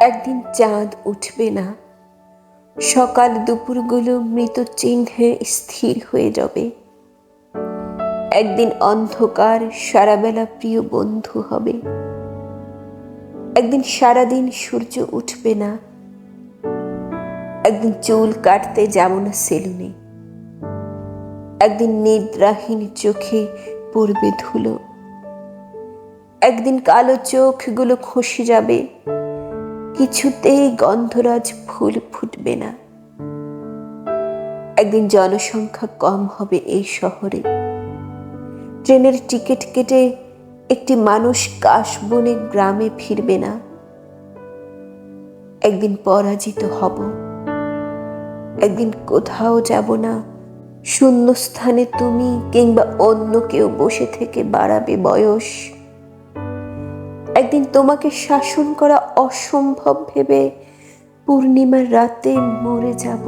একদিন চাঁদ উঠবে না। সকাল দুপুরগুলো মৃত চিহ্নে স্থির হয়ে যাবে। একদিন অন্ধকার, সারাবেলা প্রিয় বন্ধু হবে। একদিন সারাদিন সূর্য উঠবে না। একদিন চুল কাটতে যাব না সেলুনে। একদিন নিদ্রাহীন চোখে পড়বে ধুলো। একদিন কালো চোখগুলো খসে যাবে। কিছুতেই গন্ধরাজ ফুল ফুটবে না। একদিন জনসংখ্যা কম হবে এই শহরে। ট্রেনের টিকিট কেটে একটি মানুষ কাশবনে গ্রামে ফিরবে না। একদিন পরাজিত হব। একদিন কোথাও যাব না। শূন্য স্থানে তুমি কিংবা অন্য কেউ বসে থেকে বাড়াবে বয়স। একদিন তোমাকে শাসন করা অসম্ভব ভেবে পূর্ণিমার রাতে মরে যাব।